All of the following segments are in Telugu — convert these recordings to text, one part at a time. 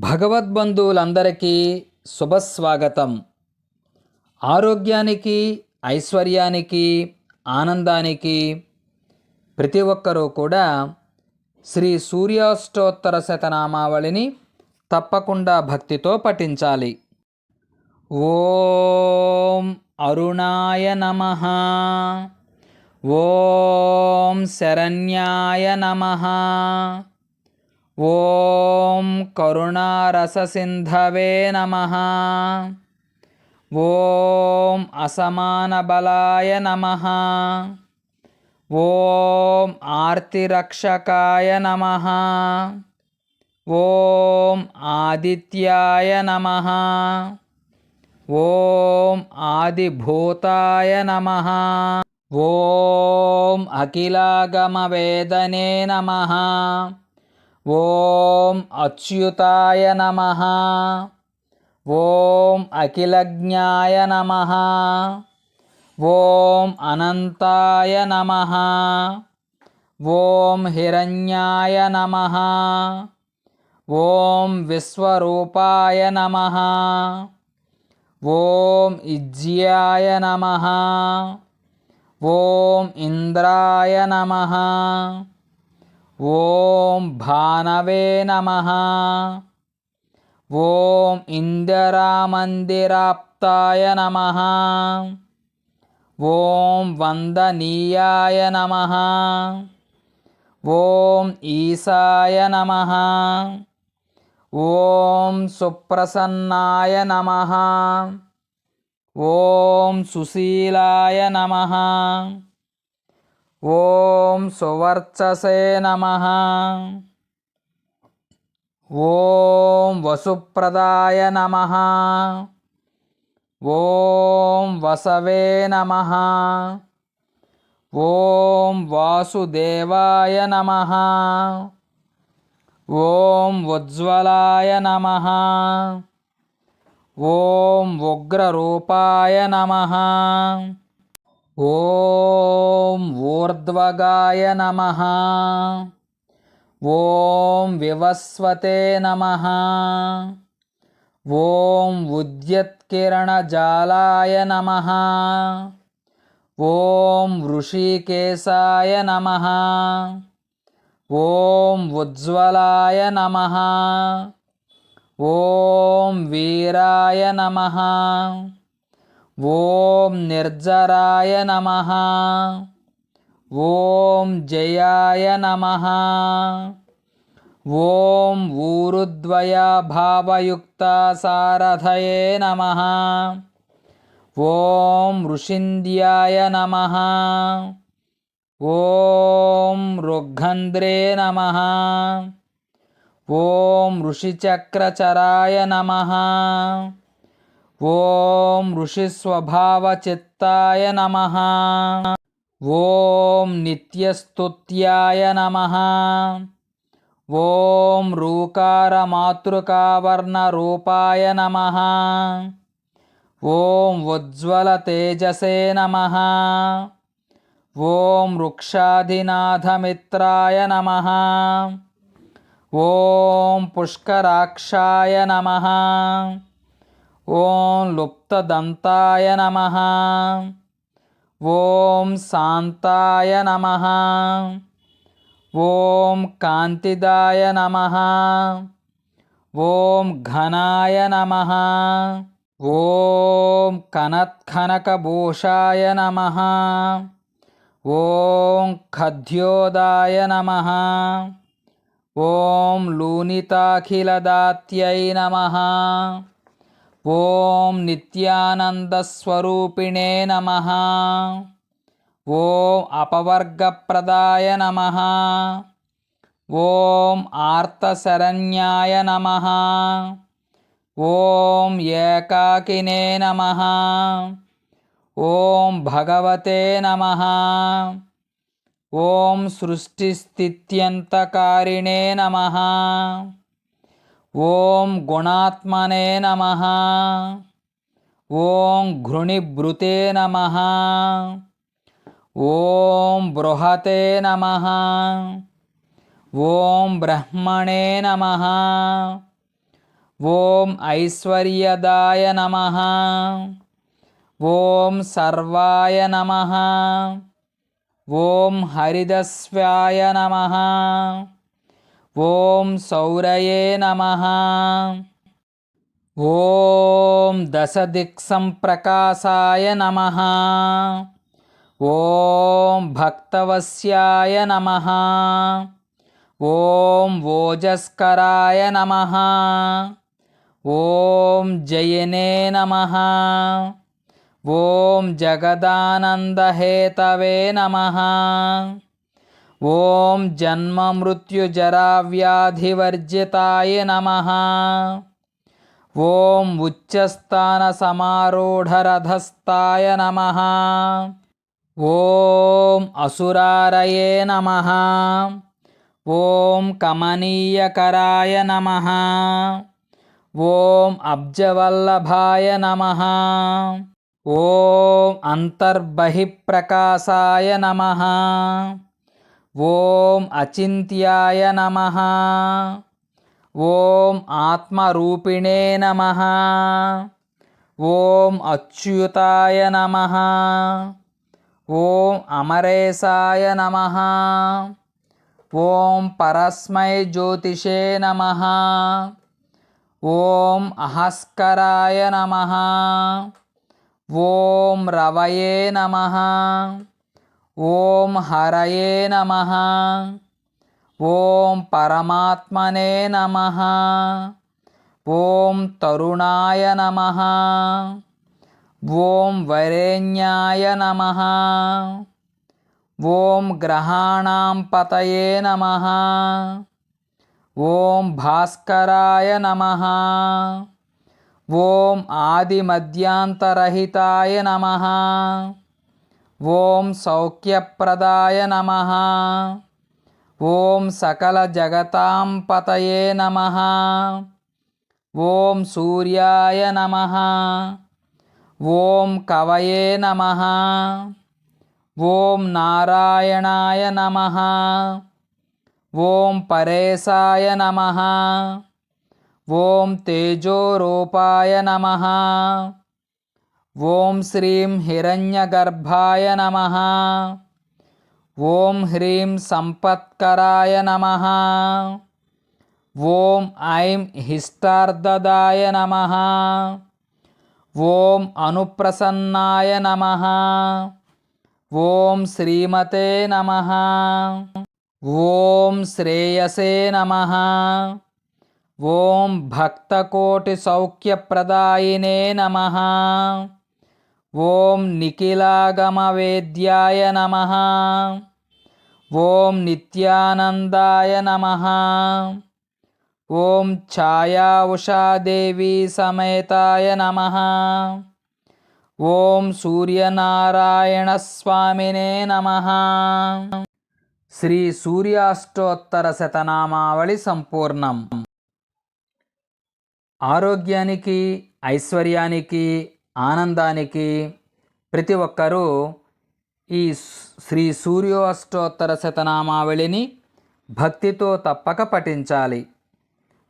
భగవద్బంధువులందరికీ శుభస్వాగతం. ఆరోగ్యానికి ఐశ్వర్యానికి ఆనందానికి ప్రతి ఒక్కరూ కూడా శ్రీ సూర్యాష్టోత్తర శతనామావళిని తప్పకుండా భక్తితో పఠించాలి. ఓం అరుణాయ నమ. ఓం శరణ్యాయ నమ. ఓం కరుణారససింధవే నమ. ఓం అసమానబలాయ నమ. ఓం ఆర్తిరక్షకాయ నమ. ఓం ఆదిత్యాయ నమ. ఓం ఆదిభూతాయ నమ. ఓం అఖిలాగమవేదనే నమ. ఓం అచ్యుతాయ నమ. ఓం అఖిలజ్ఞాయ నమ. ఓం అనంతాయ నమ. ఓం హిరణ్యాయ నమ. ఓం విశ్వరూపాయ నమ. ఓం ఇజ్యాయ నమ. ఓం ఇంద్రాయ నమ. ఓం భానవే నమ. ఓం ఇందిరామందిరాప్తాయ నమ. ఓం వందనీయాయ నమ. ఓం ఈశాయ నమ. ఓం సుప్రసన్నాయ నమ. ఓం సుశీలాయ నమ. ఓం సువర్చసే నమ. ఓం వసుప్రదాయ నమ. ఓం వసవే నమ. ఓం వాసుదేవాయ నమ. ఓం ఉజ్వలాయ నమ. ఓం ఉగ్రరూపాయ నమ. ఓం ఊర్ధ్వగాయ నమ. ఓం వివస్వతే నమ. ఓం ఉద్యత్కిరణజాలాయ నమ. ఓం ఋషికేశాయ నమ. ఓం ఉజ్వలాయ నమ. ఓం వీరాయ నమ. ఓం నిర్జరాయ నమ. ఓం జయాయ నమ. ఓం ఊరుద్వయభావయుక్త సారథయే నమ. ఓం ఋషింద్యాయ నమ. ఓం రుగ్గంధ్రే నమ. ఓం ఋషిచక్రచరాయ నమ. ఓం ఋషిస్వభావచిత్తాయ నమ. ఓం నిత్యస్తుత్యాయ నమ. ఓం రూకారమాతృకావర్ణరూపాయ నమ. ఓం ఉజ్వలతేజసే నమ. ఓం వృక్షాధినాథమిత్రాయ నమ. ఓం పుష్కరాక్షాయ నమ. ఓం లుప్తదంతాయ నమ. ఓం శాంతాయ నమ. ఓం కాంతిదాయ నమ. ఓం ఘనాయ నమ. ఓం కనత్కనకభూషాయ నమ. ఓం ఖద్యోదాయ నమ. ఓం లూనితాఖిలదాత్యై నమ. ఓం నిత్యానందస్వరూపిణే నమ. ఓం అపవర్గప్రదాయ నమ. ఓం ఆర్తశరణ్యాయ నమ. ఓం ఏకాకినే నమ. ఓం భగవతే నమ. ఓం సృష్టిస్థిత్యంతకారిణే నమ. ఓం గుణాత్మనే నమ. ఓం ఘృణిభృతే నమ. ఓం బృహతే నమ. ఓం బ్రహ్మణే నమ. ఓం ఐశ్వర్యదాయ నమ. ఓం సర్వాయ నమ. ఓం హరిదస్వాయ నమ. ఓం సౌరయే నమ. ఓం దశదిక్సంప్రకాశాయ నమ. ఓం భక్తవస్యాయ నమ. ఓం ఓజస్కరాయ నమ. ఓం జయనే నమ. ఓం జగదానందహేతవే నమ. ఓం జన్మమృత్యుజరావ్యాధివర్జితాయ నమ ఓం ఉచ్చస్థానసమారూఢరథస్థాయ నమ ఓం అసురారయే నమ ఓం కమనీయకరాయ నమ ఓం అబ్జవల్లభాయ నమ ఓం అంతర్బహిప్రకాశాయ నమ ఓం అచింత్యాయ నమ. ఓం ఆత్మరూపిణే నమ. ఓం అచ్యుతాయ నమ. ఓం అమరేశాయ నమ. ఓం పరస్మై జ్యోతిషే నమ. ఓం అహస్కరాయ నమ. ఓం రవయే నమ. ఓం హరయే నమ. ఓం పరమాత్మనే నమ. ఓం తరుణాయ నమ. ఓం వరేణ్యాయ నమ. ఓం గ్రహాణాం పతయే నమ. ఓం భాస్కరాయ నమ. ఓం ఆదిమధ్యాంతరహితాయ నమ. ఓం సౌఖ్యప్రదాయ నమ. ఓం సకల జగతాం పతయే నమ. ఓం సూర్యాయ నమ. ఓం కవయే నమ. ఓం నారాయణాయ నమ. ఓం పరేశాయ నమ. ఓం తేజోరూపాయ నమ. ఓం శ్రీం హిరణ్యగర్భాయ నమ. ఓం హ్రీం సంపత్కరాయ నమ. ఓం ఐం హిష్టార్దదాయ నమ. ఓం అనుప్రసన్నాయ నమ. ఓం శ్రీమతే నమ. ఓం శ్రేయసే నమ. ఓం భక్తకోటి సౌఖ్యప్రదాయినే నమ. ఓం నిఖిలాగమవేద్యాయ నమ. ఓం నిత్యానందాయ నమ. ఓం ఛాయా ఉషాదేవీ సమేతాయ నమ. ఓం సూర్యనారాయణ స్వామినే నమ. శ్రీ సూర్యాష్టోత్తర శతనామావళి సంపూర్ణం. ఆరోగ్యానికి ఐశ్వర్యానికి ఆనందానికి ప్రతి ఒక్కరూ ఈ శ్రీ సూర్యోష్టోత్తర శతనామావళిని భక్తితో తప్పక పఠించాలి.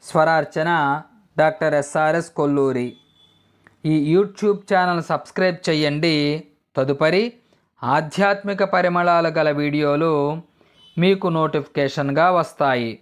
Swararchana doctor SRS Kolluri. ఈ యూట్యూబ్ ఛానల్ సబ్స్క్రైబ్ చేయండి తదుపరి ఆధ్యాత్మిక పరిమళాలు గల వీడియోలు మీకు నోటిఫికేషన్గా వస్తాయి.